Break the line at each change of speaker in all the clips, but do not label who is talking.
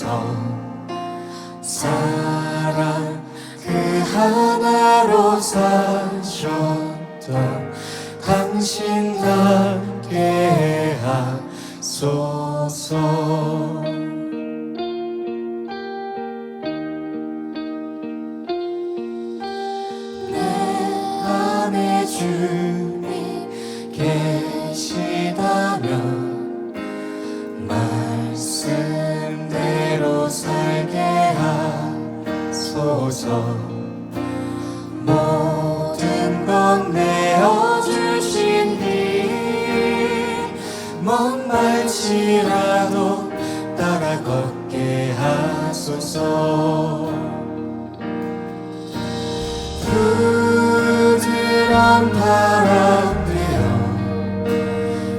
하소서. 사랑 그 하나로 사셨던 당신 닮게 하소서 말치라도 따라 걷게 하소서. 부드러운 바람 되어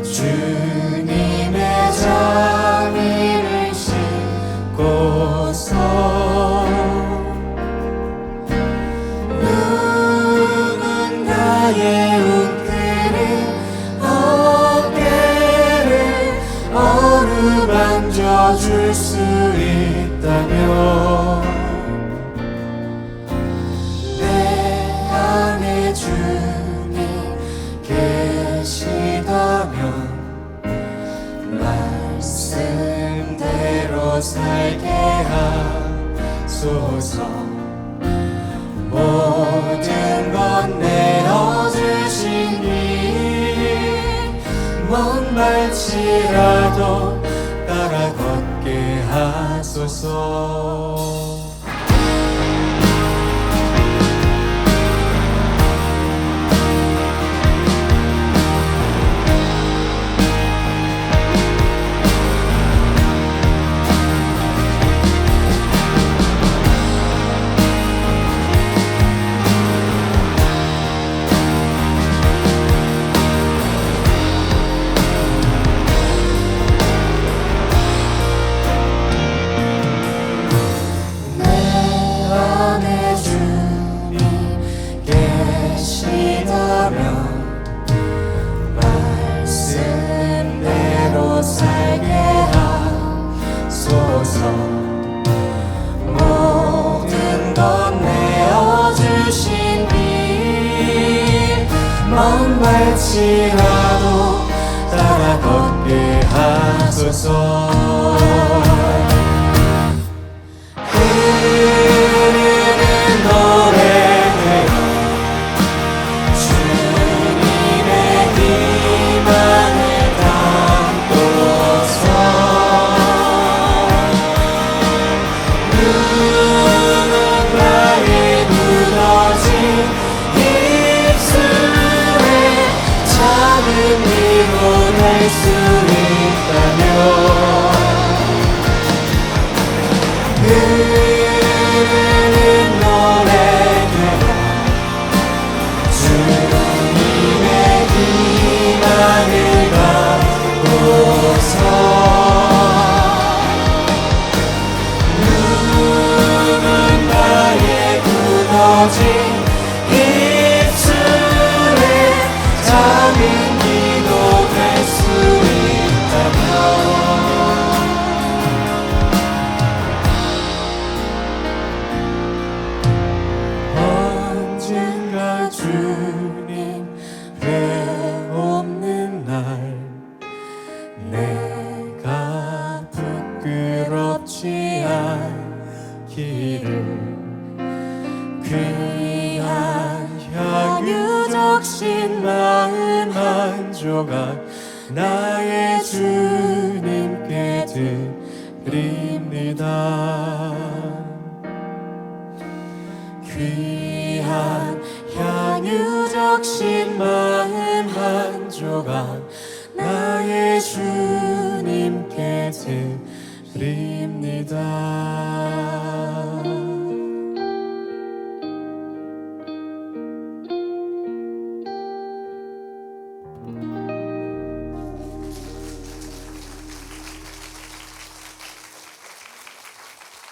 주님의 자비를 싣고서. 누군가의 어루만져 줄수 있다면 내 안에 주님 계시다면 말씀대로 살게 하소서. 모든 것 내어주신 이먼 걷게 하소서 발치라도 따라 걷게 하소서 수 있다면 흐르는 노래대로 주님의 희망을 갖고서 누군가의 굳어진 적신 마음 한 조각 나의 주님께 드립니다. 귀한 향유 적 신 마음 한 조각 나의 주님께 드립니다